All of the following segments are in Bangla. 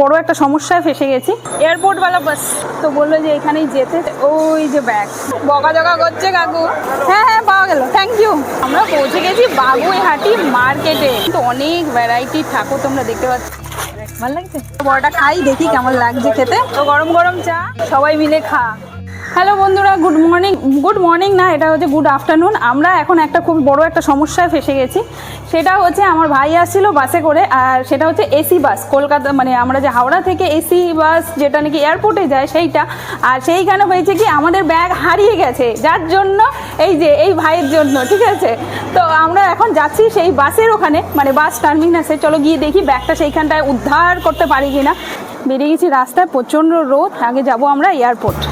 বড় একটা সমস্যায় ফেসে গেছি। এয়ারপোর্টওয়ালা বাস তো বলল যে এখানেই যেতে। ওই যে ব্যাগ বকা জকা করছে কাকু। হ্যাঁ হ্যাঁ পাওয়া গেল। থ্যাংক ইউ আমরা পৌঁছে গেছি বাগুইহাটি মার্কেটে তো অনেক ভ্যারাইটির ঠাকুর তোমরা দেখতে পাচ্ছ। ভালো লাগছে? বড়টা খাই, দেখি কেমন লাগছে খেতে। তো গরম গরম চা। সবাই মিলে খা। হ্যালো বন্ধুরা গুড মর্নিং গুড মর্নিং না, এটা হচ্ছে গুড আফটারনুন আমরা এখন একটা খুব বড় একটা সমস্যায় ফেসে গেছি। সেটা হচ্ছে আমার ভাই আসছিল বাসে করে, আর সেটা হচ্ছে এসি বাস, কলকাতা মানে আমরা যে হাওড়া থেকে এসি বাস যেটা নাকি এয়ারপোর্টে যায় সেইটা। আর সেইখানে হয়েছে কি, আমাদের ব্যাগ হারিয়ে গেছে। যার জন্য এই যে, এই ভাইয়ের জন্য, ঠিক আছে? তো আমরা এখন যাচ্ছি সেই বাসের ওখানে মানে বাস টার্মিনাসে চলো গিয়ে দেখি ব্যাগটা সেইখানটায় উদ্ধার করতে পারি কিনা। বেরিয়ে গেছি রাস্তায়, প্রচণ্ড রোদ। আগে যাব আমরা এয়ারপোর্ট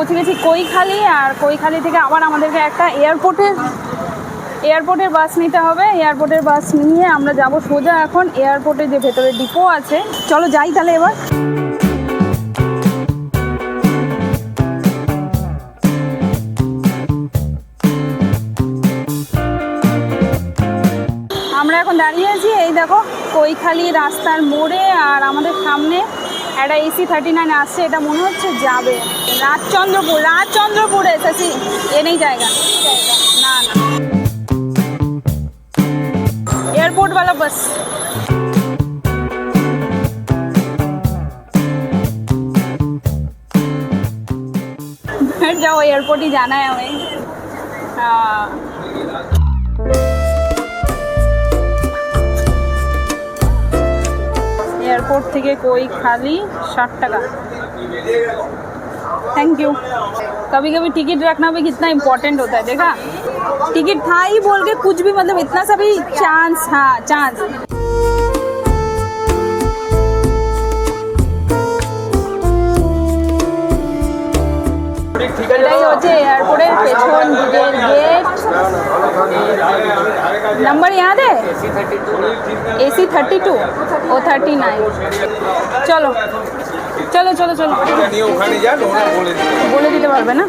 পৌঁছে গেছি কৈখালি, আর কৈখালি থেকে আবার আমাদেরকে একটা এয়ারপোর্টের এয়ারপোর্টের বাস নিতে হবে। এয়ারপোর্টের বাস নিয়ে আমরা যাব সোজা এখন। এয়ারপোর্টে যে ভেতরে ডিপো আছে। চলো যাই তাহলে এবার। আমরা এখন দাঁড়িয়ে আছি, এই দেখো, কৈখালি রাস্তার মোড়ে, আর আমাদের সামনে একটা এসি থার্টি নাইন আসছে এটা মনে হচ্ছে যাবে রাজচন্দ্রপুর রাজচন্দ্রপুরে এসেছি এ নেই জায়গা না না एयरपोर्ट वाला बस बैठ जाओ एयरपोर्ट ही जाना है हमें हाँ एयरपोर्ट থেকে कोई खाली साठ टका थैंक यू कभी कभी टिकट रखना भी कितना इम्पोर्टेंट होता है देखा टिकट था ही बोल के कुछ भी मतलब इतना सा भी चांस हाँ चांस এটাই হচ্ছে এয়ারপোর্টের পেছন দিকের গেট নাম্বার याद है এসি থার্টি টু ও থার্টি নাইন চলো চলো চলো চলো নিয়ে ওখানে যান ওরা বলে দিবে বলে দিতে পারবে না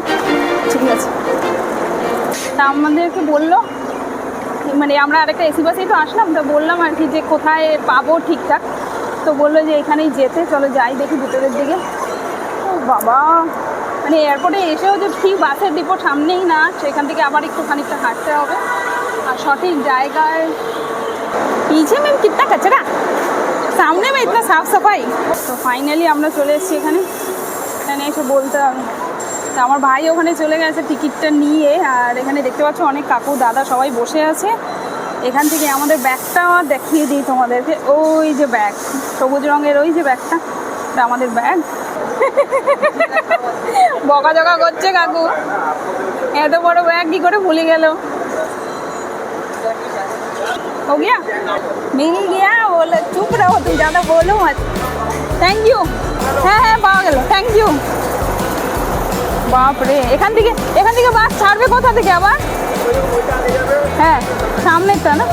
ঠিক আছে তা আমাদেরকে বললো মানে আমরা আরেকটা এসি বাসেই তো আসলাম তো বললাম আর কি যে কোথায় পাবো ঠিকঠাক তো বললো যে এখানেই যেতে চলো যাই দেখি ভিতরের দিকে ও বাবা মানে এয়ারপোর্টে এসেও যে ঠিক বাসের ডিপোর সামনেই না সেখান থেকে আবার একটু খানিকটা হাঁটতে হবে সঠিक जाएगा। पीछे मैम कितना कचरा? সামনে में इतना साफ सफाई। তো ফাইনালি আমরা চলে এসেছি এখানে। এখানে এসে বলতে হবে তো আমার ভাই ওখানে চলে গেছে টিকিটটা নিয়ে। আর এখানে দেখতে পাচ্ছ অনেক কাকু, দাদা সবাই বসে আছে। এখান থেকে আমাদের ব্যাগটা দেখিয়ে দিই তোমাদেরকে। ওই যে ব্যাগ, সবুজ রঙের ওই যে ব্যাগটা, এটা আমাদের ব্যাগ। বকা জকা করছে কাকু। এত বড় ব্যাগ কি করে ভুলে গেল? हो गया मिल गया बोलो चुप रहो तुम ज़्यादा बोलो मत থ্যাংক ইউ হ্যাঁ হ্যাঁ পাওয়া গেল থ্যাংক ইউ বাপরে এখান থেকে এখান থেকে বাস ছাড়বে কোথা থেকে আবার হ্যাঁ সামনেরটা না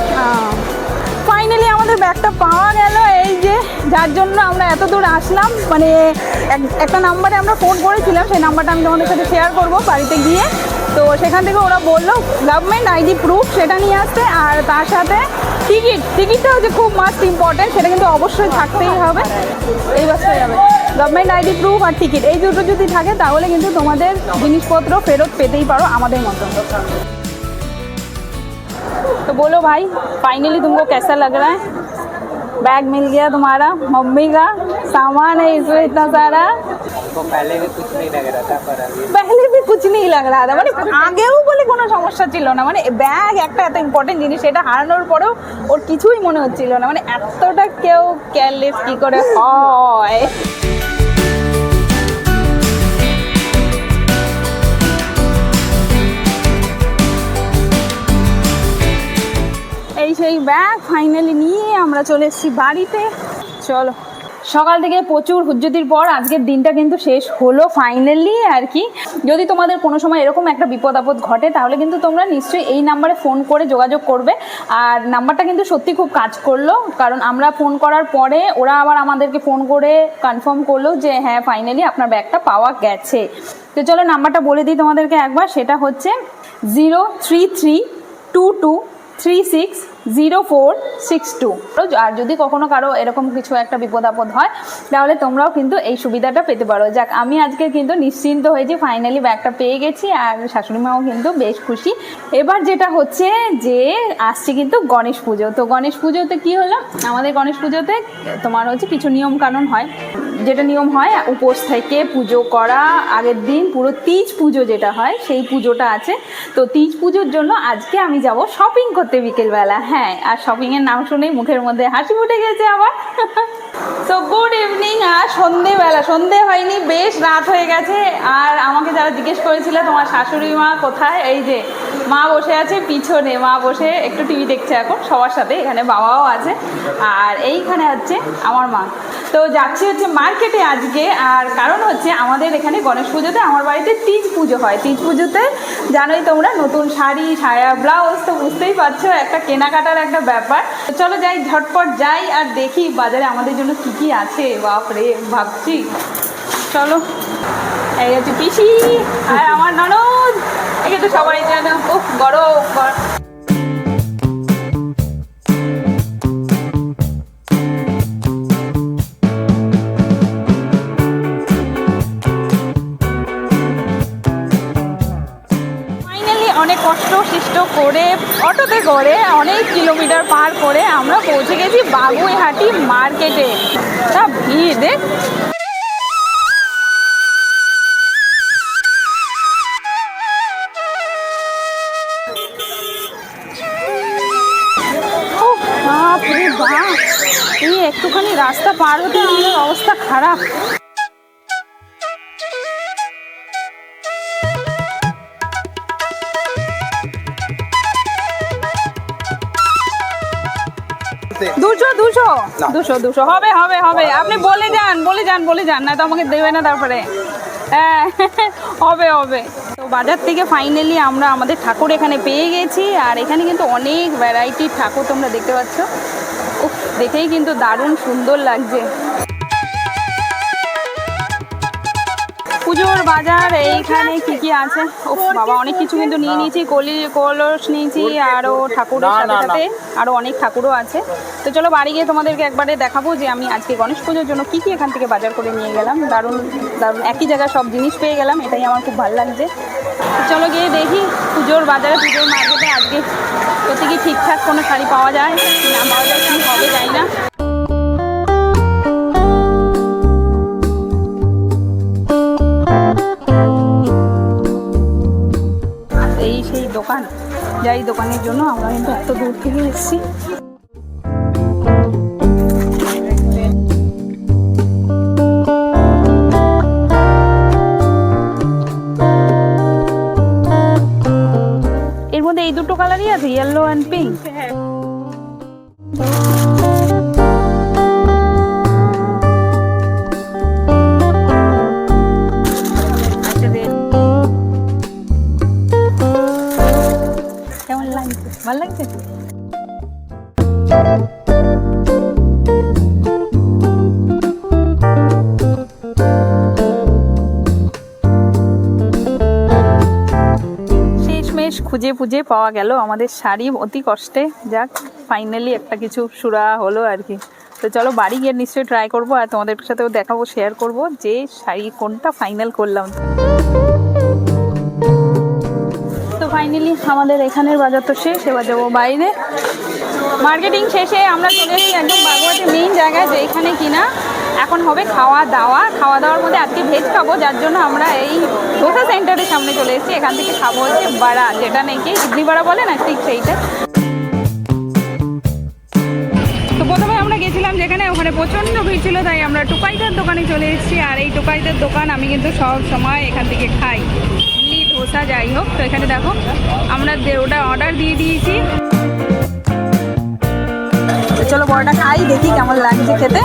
ফাইনালি আমাদের ব্যাগটা পাওয়া গেল। এই যে, যার জন্য আমরা এত দূর আসলাম মানে এক- একটা নাম্বারে আমরা ফোন করেছিলাম, সেই নাম্বারটা আমি তোমাদের সাথে শেয়ার করব বাড়িতে গিয়ে। তো সেখান থেকে ওরা বলল গভর্নমেন্ট আইডি প্রুফ সেটা নিয়ে আসতে আর তার সাথে টিকিট টিকিটটা হচ্ছে খুব মাস্ট ইম্পর্টেন্ট সেটা কিন্তু অবশ্যই থাকতেই হবে। এই বাসটা যাবে গভর্নমেন্ট আইডি প্রুফ আর টিকিট এই দুটো যদি থাকে, তাহলে কিন্তু তোমাদের জিনিসপত্র ফেরত পেতেই পারো আমাদের মতো। तो बोलो भाई फाइनली तुमको कैसा लग रहा है बैग मिल गया तुम्हारा मम्मी का सामान है इसमें इतना सारा तो पहले भी कुछ नहीं लग रहा था पर अभी पहले भी कुछ नहीं लग रहा था মানে আগেও বলে কোনো সমস্যা ছিল না মানে ব্যাগ একটা এত ইম্পর্টেন্ট জিনিস সেটা হারানোর পরেও ওর কিছুই মনে হচ্ছিল না মানে এতটা কেউ কেয়ারলেস কি করে হয় সেই ব্যাগ ফাইনালি নিয়ে আমরা চলে এসেছি বাড়িতে। চলো। সকাল থেকে প্রচুর হুজ্জতির পর আজকের দিনটা কিন্তু শেষ হলো ফাইনালি আর কি। যদি তোমাদের কোনো সময় এরকম একটা বিপদ আপদ ঘটে, তাহলে কিন্তু তোমরা নিশ্চয়ই এই নাম্বারে ফোন করে যোগাযোগ করবে। আর নাম্বারটা কিন্তু সত্যি খুব কাজ করল, কারণ আমরা ফোন করার পরে ওরা আবার আমাদেরকে ফোন করে কনফার্ম করল যে হ্যাঁ ফাইনালি আপনার ব্যাগটা পাওয়া গেছে। তো চলো নাম্বারটা বলে দিই তোমাদেরকে একবার, সেটা হচ্ছে zero three three two two three six zero four six two. আর যদি কখনো কারও এরকম কিছু একটা বিপদ আপদ হয়, তাহলে তোমরাও কিন্তু এই সুবিধাটা পেতে পারো। যাক, আমি আজকে কিন্তু নিশ্চিন্ত হয়েছি ফাইনালি ব্যাগটা পেয়ে গেছি, আর শাশুড়ি মাও কিন্তু বেশ খুশি। এবার যেটা হচ্ছে যে, আসছে কিন্তু গণেশ পুজো। তো গণেশ পুজোতে কি হলো? আমাদের গণেশ পুজোতে তোমার হচ্ছে কিছু নিয়ম কানুন হয়। যেটা নিয়ম হয়, উপোস থেকে পুজো করা, আগের দিন পুরো তিজ পুজো যেটা হয়, সেই পুজোটা আছে। তো তিজ পুজোর জন্য আজকে আমি যাব শপিং করতে বিকেলবেলা। হ্যাঁ আর শপিংয়ের নাম শুনেই মুখের মধ্যে হাসি ফুটে গেছে আবার তো গুড ইভিনিং আর সন্ধেবেলা সন্ধে হয়নি, বেশ রাত হয়ে গেছে। আর আমাকে যারা জিজ্ঞেস করেছিল, তোমার শাশুড়ি মা কোথায়? এই যে, মা বসে আছে পিছনে। মা বসে একটু টিভি দেখছে এখন, সবার সাথে। এখানে বাবাও আছে। আর এইখানে হচ্ছে আমার মা। তো যাচ্ছি হচ্ছে মার্কেটে আজকে। আর কারণ হচ্ছে আমাদের এখানে গণেশ পুজোতে আমার বাড়িতে তিজ পুজো হয়। তিজ পুজোতে জানোই তোমরা, নতুন শাড়ি, সায়া, ব্লাউজ, তো বুঝতেই পারছ, একটা কেনাকাটার একটা ব্যাপার। চলো যাই, ঝটপট যাই আর দেখি বাজারে আমাদের জন্য কি কি আছে? বাপরে, ভাবছি। চলো, এই হচ্ছে পিসি আর আমার ননদ। একে তো সবাই জানো খুব গরম করে, অনেক কিলোমিটার পার করে আমরা পৌঁছে গেছি বাগুইহাটি মার্কেটে। তা ভিড় দেখ একটুখানি রাস্তা পার হতে অবস্থা খারাপ। দুশো? দুশো দুশো। হবে হবে হবে। আপনি বলে যান বলে যান বলে যান না তো আমাকে দেবে না তারপরে। হ্যাঁ হবে হবে। তো বাজার থেকে ফাইনালি আমরা আমাদের ঠাকুর এখানে পেয়ে গেছি আর এখানে কিন্তু অনেক ভ্যারাইটির ঠাকুর তোমরা দেখতে পাচ্ছ। দেখেই কিন্তু দারুণ সুন্দর লাগছে। পুজোর বাজার এইখানে কি কি আছে? ও বাবা অনেক কিছু কিন্তু নিয়ে নিয়েছি কলি কলস নিয়েছি আরও ঠাকুরের সাথে সাথে আরও অনেক ঠাকুরও আছে। তো চলো বাড়ি গিয়ে তোমাদেরকে একবারে দেখাবো যে আমি আজকে গণেশ পুজোর জন্য কি কি এখান থেকে বাজার করে নিয়ে গেলাম। দারুণ দারুণ একই জায়গায় সব জিনিস পেয়ে গেলাম এটাই আমার খুব ভালো লাগছে। চলো গিয়ে দেখি পুজোর বাজারে পুজোর মার্কেটে আজকে সত্যি কি ঠিকঠাক কোনো শাড়ি পাওয়া যায় না পাওয়া যায় কি হবে যাই না। যাই দোকানের জন্য, আমরা কিন্তু এত দূর থেকে এসেছি। এর মধ্যে এই দুটো কালারই আছে ইয়েলো খুঁজে খুঁজে পাওয়া গেল। আমাদের শাড়ি অতি কষ্টে। যাক ফাইনালি একটা কিছু সুরা হলো আর কি। তো চলো বাড়ি গিয়ে নিশ্চয়ই ট্রাই করব আর তোমাদের সাথেও দেখাবো শেয়ার করব যে শাড়ি কোনটা ফাইনাল করলাম। তো ফাইনালি আমাদের এখানের বাজার তো শেষ, এবার যাব বাইরে। মার্কেটিং শেষে আমরা চলে এসেছি একদম বাগুয়াটি মেইন জায়গায় যেখানে কিনা। এখন হবে খাওয়া দাওয়া। খাওয়া দাওয়ার মধ্যে আজকে ভেজ খাব, যার জন্য আমরা এই ধোসা সেন্টারের সামনে চলে এসেছি। এখান থেকে খাব হচ্ছে বাড়া, যেটা নাকি ইডলি বাড়া বলে না, ঠিক সেইটা। তো প্রথমে আমরা গেছিলাম যেখানে ওখানে প্রচণ্ড ভিড় ছিল, তাই আমরা টুকাইদার দোকানে চলে এসেছি। আর এই টুকাইদার দোকান আমি কিন্তু সব সময় এখান থেকে খাই। ইডলি, ধোসা, যাই হোক। তো এখানে দেখো, আমরা ওটা অর্ডার দিয়ে দিয়েছি। চলো বড়টা খাই, দেখি কেমন লাগছে খেতে।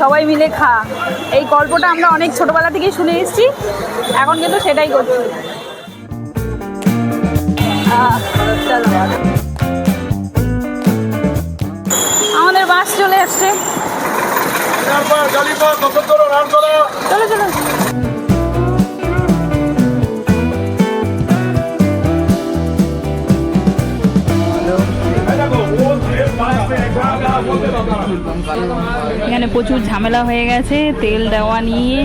সবাই মিলে খা। এই গল্পটা আমরা অনেক ছোটবেলা থেকেই শুনে এসেছি, এখন কিন্তু সেটাই করছি। আমাদের বাস চলে আসছে। চলো চলো এখানে প্রচুর ঝামেলা হয়ে গেছে, তেল দেওয়া নিয়ে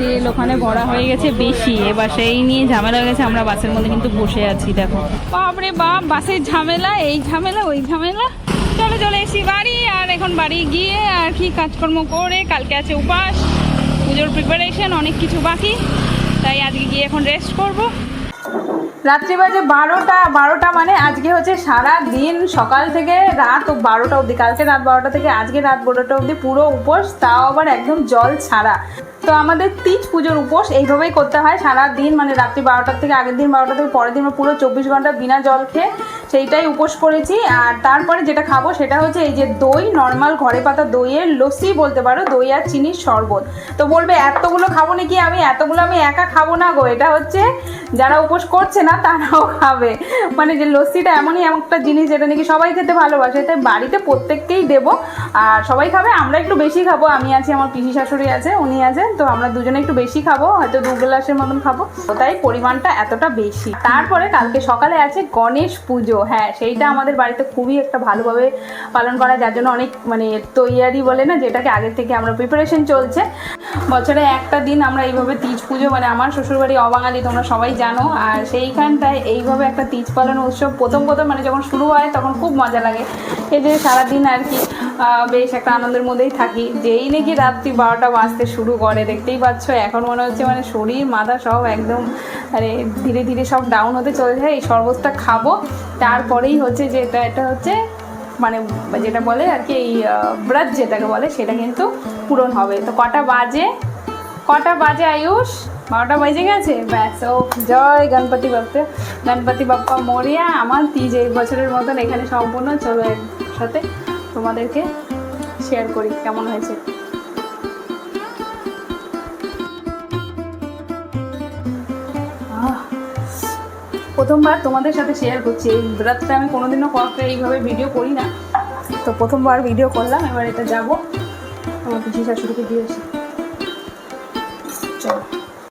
তেল ওখানে ভরা হয়ে গেছে বেশি। এবার সেই নিয়ে ঝামেলা হয়ে গেছে, আমরা বাসের মধ্যে কিন্তু বসে আছি, দেখো। বাপরে বাপ, বাসের ঝামেলা, এই ঝামেলা, ওই ঝামেলা। চলে চলে এসি বাড়ি, আর এখন বাড়ি গিয়ে আর কি কাজকর্ম করে, কালকে আছে উপাস, পুজোর প্রিপারেশন অনেক কিছু বাকি। তাই আজকে গিয়ে এখন রেস্ট করব। রাত্রি বাজে বারোটা বারোটা মানে আজকে হচ্ছে সারা দিন সকাল থেকে রাত বারোটা অবধি। কালকে রাত বারোটা থেকে আজকে রাত বারোটা অবধি পুরো উপোস, তাও আবার একদম জল ছাড়া। তো আমাদের তিজ পুজোর উপোস এইভাবেই করতে হয় সারা দিন মানে রাত্রি বারোটার থেকে আগের দিন বারোটা থেকে পরের দিন পুরো চব্বিশ ঘণ্টা বিনা জল খেয়ে সেইটাই উপোস করেছি। আর তারপরে যেটা খাব সেটা হচ্ছে এই যে দই নর্মাল ঘরে পাতা দইয়ের লস্যি বলতে পারো, দই আর চিনির শরবত। তো বলবে, এতগুলো খাব নাকি আমি? এতগুলো আমি একা খাব না গো। এটা হচ্ছে যারা উপোস করছে না, তারাও খাবে। মানে যে লস্যিটা এমনই এমন একটা জিনিস যেটা নাকি সবাই খেতে ভালোবাসে, তাই বাড়িতে প্রত্যেককেই দেবো। আর সবাই খাবে, আমরা একটু বেশি খাব, আমি আছি, আমার পিসি শাশুড়ি আছে, উনি আছেন, তো আমরা দুজনে একটু বেশি খাব, হয়তো দু গ্লাসের মতন খাব। তাই পরিমাণটা এতটা বেশি। তারপরে কালকে সকালে আছে গণেশ পুজো। হ্যাঁ সেইটা আমাদের বাড়িতে খুবই একটা ভালোভাবে পালন করা যার জন্য অনেক মানে তৈয়ারি বলে না, যেটাকে আগের থেকে আমরা প্রিপারেশন চলছে। বছরে একটা দিন আমরা এইভাবে তিজ পুজো মানে আমার শ্বশুরবাড়ি অবাঙালি, তোমরা সবাই জানো আর সেইখানটায় এইভাবে একটা তিজ পালন উৎসব প্রথম প্রথম মানে যখন শুরু হয় তখন খুব মজা লাগে। এই যে সারাদিন আর কি বেশ একটা আনন্দের মধ্যেই থাকি। যেই নাকি রাত্রি বারোটা বাজতে শুরু করে, দেখতেই পাচ্ছ, এখন মনে হচ্ছে মানে শরীর, মাথা সব একদম মানে ধীরে ধীরে সব ডাউন হতে চলে যায় এই শরবতটা খাব, তারপরেই হচ্ছে যে এটা এটা হচ্ছে মানে যেটা বলে আর কি, এই ব্রত যেটাকে বলে, সেটা কিন্তু পূরণ হবে। তো কটা বাজে? কটা বাজে আয়ুষ? বারোটা বেজে গেছে, ব্যাস, ও জয় গণপতি বাপ্পা। গণপতি বাপ্পা মরিয়া, আমার তিজ এই বছরের মতন এখানে সম্পূর্ণ, চলো এর সাথে তোমাদেরকে শেয়ার করি কেমন হয়েছে। প্রথমবার তোমাদের সাথে শেয়ার করছি, এই ব্রাতটা আমি কোনোদিনও কখনো এইভাবে ভিডিও করি না। তো প্রথমবার ভিডিও করলাম, এবার এটা যাব। আমার পিসি শাশুড়িকে দিয়ে আসি। চলো।